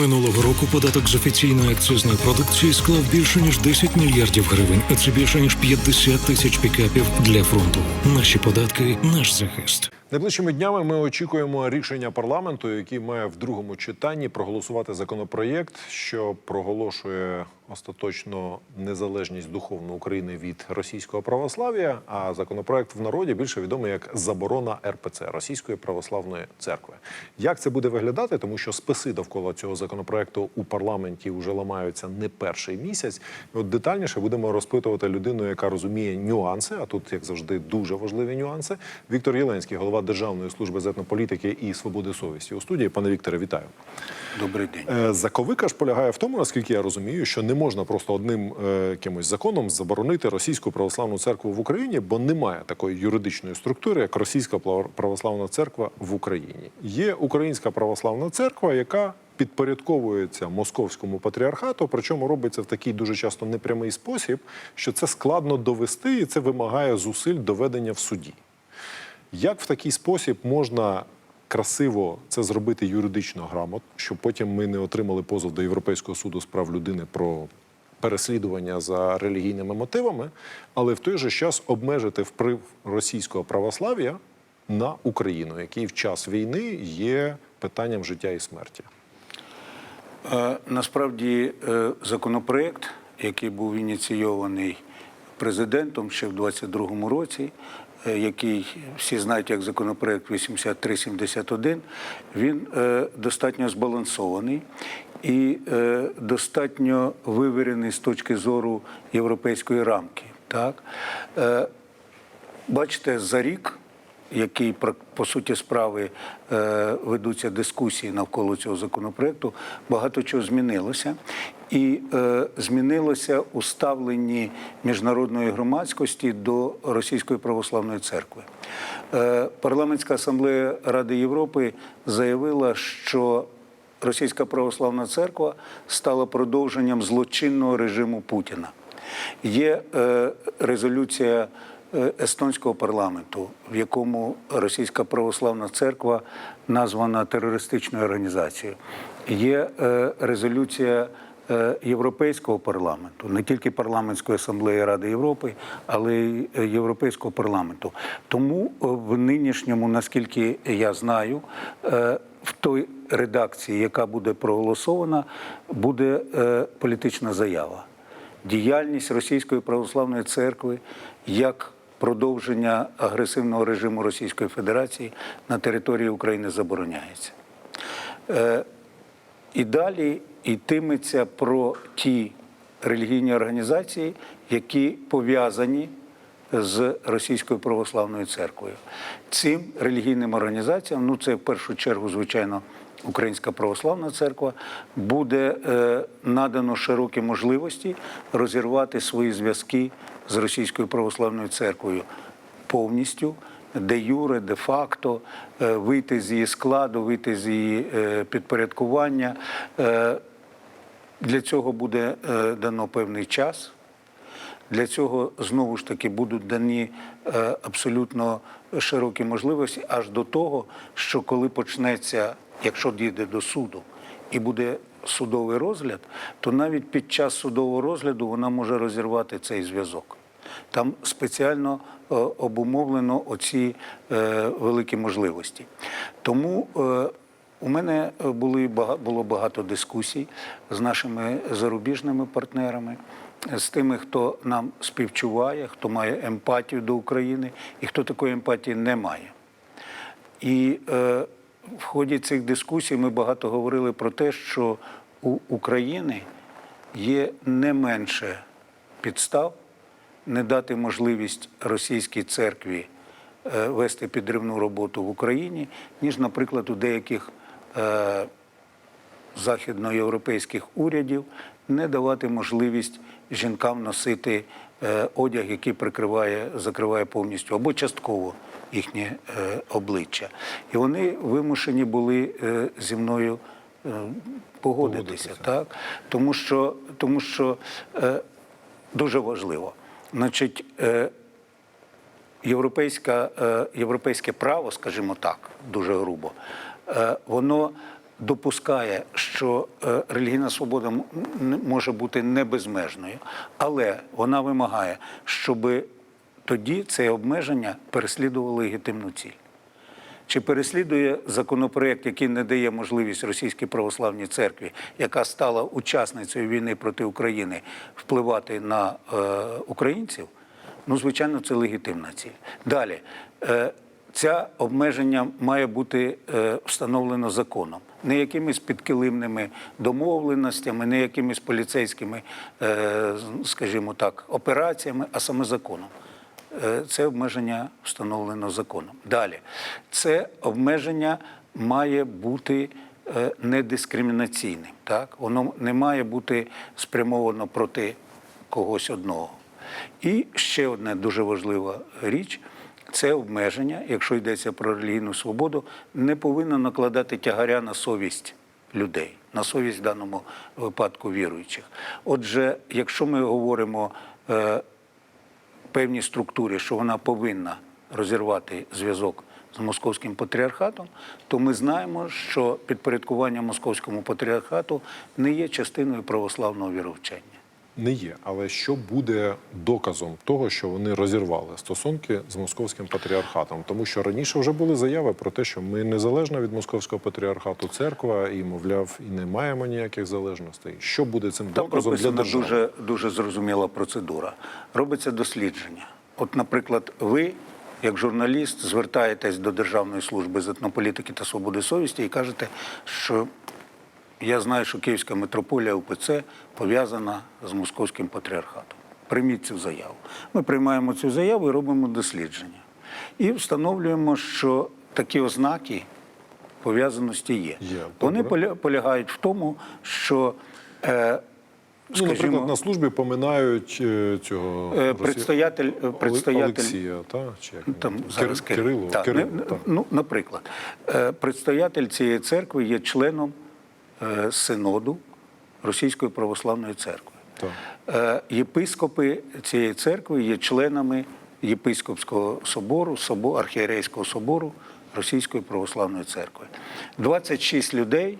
Минулого року податок з офіційної акцизної продукції склав більше ніж 10 мільярдів гривень, а це більше ніж 50 тисяч пікапів для фронту. Наші податки, наш захист. Найближчими днями ми очікуємо рішення парламенту, який має в другому читанні проголосувати законопроєкт, що проголошує остаточно незалежність духовної України від російського православ'я. А законопроект в народі більше відомий як заборона РПЦ Російської православної церкви. Як це буде виглядати? Тому що списи довкола цього законопроекту у парламенті вже ламаються не перший місяць. От детальніше будемо розпитувати людину, яка розуміє нюанси. А тут, як завжди, дуже важливі нюанси. Віктор Єленський, голова Державної служби з етнополітики і свободи совісті у студії. Пане Вікторе, вітаю. Добрий день. Е, Заковика ж полягає в тому, наскільки я розумію, що не можна просто одним е, якимось законом заборонити російську православну церкву в Україні, бо немає такої юридичної структури, як Російська православна церква в Україні. Є Українська православна церква, яка підпорядковується московському патріархату, причому робиться в такий дуже часто непрямий спосіб, що це складно довести, і це вимагає зусиль доведення в суді. Як в такий спосіб можна красиво це зробити юридично грамотно, щоб потім ми не отримали позов до Європейського суду з прав людини про переслідування за релігійними мотивами, але в той же час обмежити вплив російського православ'я на Україну, який в час війни є питанням життя і смерті? Е, Насправді е, законопроект, який був ініційований президентом ще в 22-му році, який всі знають як законопроект 8371, він е, достатньо збалансований і е, достатньо вивірений з точки зору європейської рамки. Так? Е, Бачите, за рік, який по суті справи е, ведуться дискусії навколо цього законопроекту, багато чого змінилося. І е, змінилося у ставленні міжнародної громадськості до Російської православної церкви. Е, Парламентська асамблея Ради Європи заявила, що Російська православна церква стала продовженням злочинного режиму Путіна. Є резолюція естонського парламенту, в якому Російська православна церква названа терористичною організацією. Є е, резолюція е, Європейського парламенту, не тільки парламентської асамблеї Ради Європи, але й е, Європейського парламенту. Тому е, в нинішньому, наскільки я знаю, е, в той редакції, яка буде проголосована, буде е, політична заява діяльність Російської православної церкви як продовження агресивного режиму Російської Федерації на території України забороняється. Е, І далі йтиметься про ті релігійні організації, які пов'язані з Російською православною церквою. Цим релігійним організаціям, ну це в першу чергу, звичайно, Українська православна церква, буде е, надано широкі можливості розірвати свої зв'язки з Російською православною церквою повністю. Де юре, де факто, е, вийти з її складу, вийти з її е, підпорядкування. Для цього буде дано певний час. Для цього знову ж таки будуть дані е, абсолютно широкі можливості, аж до того, що коли почнеться, якщо дійде до суду і буде судовий розгляд, то навіть під час судового розгляду вона може розірвати цей зв'язок. Там спеціально е, обумовлено оці е, великі можливості. Тому у мене були було багато дискусій з нашими зарубіжними партнерами, з тими, хто нам співчуває, хто має емпатію до України і хто такої емпатії не має. І е, в ході цих дискусій ми багато говорили про те, що у України є не менше підстав не дати можливість російській церкві е, вести підривну роботу в Україні, ніж, наприклад, у деяких е, західноєвропейських урядів не давати можливість жінкам носити е, одяг, який прикриває, закриває повністю або частково їхнє е, обличчя. І вони вимушені були е, зі мною е, погодитися, Погодитися. так? Тому що, тому що е, дуже важливо. Значить, е, європейська, е, європейське право, скажімо так, дуже грубо, е, воно допускає, що е, релігійна свобода може бути не безмежною, але вона вимагає, щоб тоді це обмеження переслідувало легітимну ціль. Чи переслідує законопроект, який не дає можливість Російській православній церкві, яка стала учасницею війни проти України, впливати на е, українців? Ну, звичайно, це легітимна ціль. Далі, е, це обмеження має бути е, встановлено законом, не якимись підкилимними домовленостями, не якимись поліцейськими, е, скажімо так, операціями, а саме законом. Е, Це обмеження встановлено законом. Далі, це обмеження має бути недискримінаційним. Так? Воно не має бути спрямовано проти когось одного. І ще одна дуже важлива річ. Це обмеження, якщо йдеться про релігійну свободу, не повинно накладати тягаря на совість людей, на совість в даному випадку віруючих. Отже, якщо ми говоримо е, певній структурі, що вона повинна розірвати зв'язок з московським патріархатом, то ми знаємо, що підпорядкування московському патріархату не є частиною православного віровчення. Не є, але що буде доказом того, що вони розірвали стосунки з московським патріархатом? Тому що раніше вже були заяви про те, що ми незалежна від московського патріархату церква, і мовляв, і не маємо ніяких залежностей. Що буде цим Там доказом для держави? дуже, дуже зрозуміла процедура. Робиться дослідження. От, наприклад, ви, як журналіст, звертаєтесь до Державної служби з етнополітики та свободи совісті і кажете, що я знаю, що Київська митрополія УПЦ пов'язана з московським патріархатом. Прийміть цю заяву. Ми приймаємо цю заяву і робимо дослідження. І встановлюємо, що такі ознаки пов'язаності є. Є, Вони добре. поля- полягають в тому, що е, Ну, наприклад, на службі поминають е, цього Е, Предстоятель, предстоятель Олексія, та? Чи як там зараз Кир- Кирило, Так, Кирило, не- так. ну, наприклад, е, предстоятель цієї церкви є членом синоду Російської православної церкви. Так. Е, Єпископи цієї церкви є членами Єпископського собору, собо- архієрейського собору Російської православної церкви. 26 людей,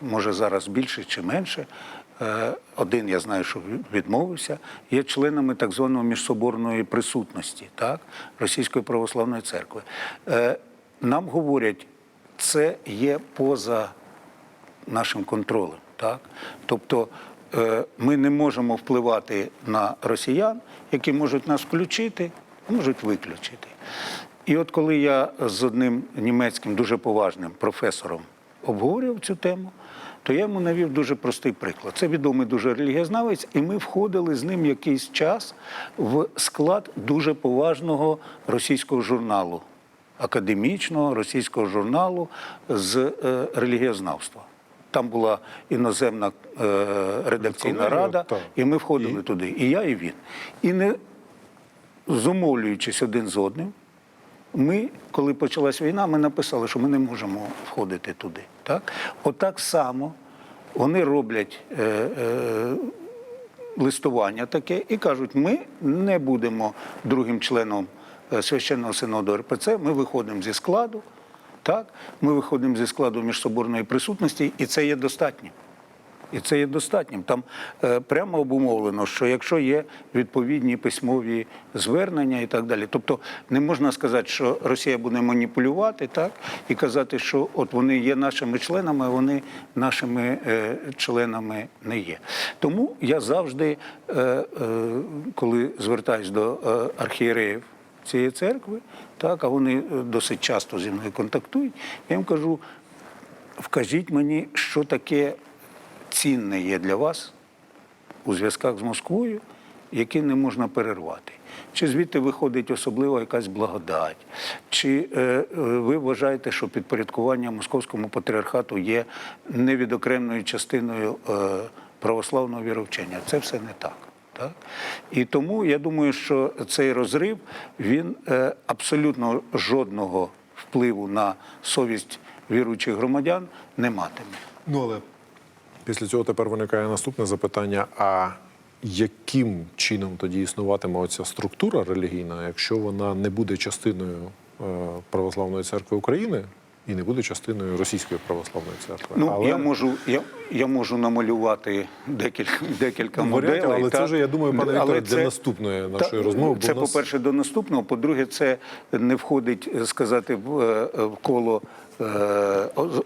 може зараз більше чи менше. е, Один я знаю, що відмовився, є членами так званої міжсоборної присутності так, Російської православної церкви. Е, Нам говорять, це є поза нашим контролем. Так? Тобто е, ми не можемо впливати на росіян, які можуть нас включити, можуть виключити. І от коли я з одним німецьким дуже поважним професором обговорював цю тему, то я йому навів дуже простий приклад. Це відомий дуже релігієзнавець, і ми входили з ним якийсь час в склад дуже поважного російського журналу, академічного російського журналу з е, релігієзнавства. Там була іноземна е, редакційна рада, і ми входили туди. І я, і він. І не зумовлюючись один з одним, ми, коли почалась війна, ми написали, що ми не можемо входити туди. Так? Отак само вони роблять е, е, листування таке і кажуть, ми не будемо другим членом е, священного синоду РПЦ, ми виходимо зі складу, так? ми виходимо зі складу міжсоборної присутності, і це є достатнім. І це є достатнім. Там е, прямо обумовлено, що якщо є відповідні письмові звернення і так далі. Тобто не можна сказати, що Росія буде маніпулювати так, і казати, що от вони є нашими членами, а вони нашими е, членами не є. Тому я завжди, е, е, коли звертаюсь до е, архієреїв цієї церкви, так, а вони е, досить часто зі мною контактують, я їм кажу, вкажіть мені, що таке цінне є для вас у зв'язках з Москвою, які не можна перервати. Чи звідти виходить особлива якась благодать? Чи е, е, ви вважаєте, що підпорядкування московському патріархату є невідокремною частиною е, православного віровчення? Це все не так. Так? І тому я думаю, що цей розрив він е, абсолютно жодного впливу на совість віруючих громадян не матиме. Ну, але після цього тепер виникає наступне запитання: а яким чином тоді існуватиме оця структура релігійна, якщо вона не буде частиною е, Православної церкви України, і не буде частиною російської православної церкви. Ну, я, можу, я, я можу намалювати декілька, декілька Варіантів, моделей. але це вже, я думаю, пане Вікторе, для наступної нашої розмови, бо Це, нас- по-перше, до наступного. По-друге, це не входить, е, сказати, в, е, в коло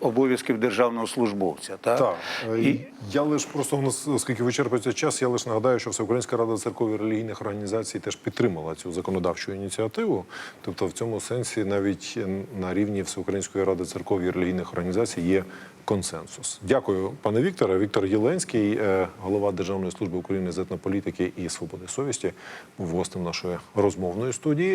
обов'язків державного службовця. Так? Так, е, І, я лише просто у нас, оскільки вичерпується час, я лише нагадаю, що Всеукраїнська рада церков і релігійних організацій теж підтримала цю законодавчу ініціативу. Тобто, в цьому сенсі навіть на рівні Всеукраїнської ради церков і релігійних організацій є консенсус. Дякую, пане Вікторе. Віктор Єленський, е, голова Державної служби України з етнополітики і свободи совісті, був гостем нашої розмовної студії.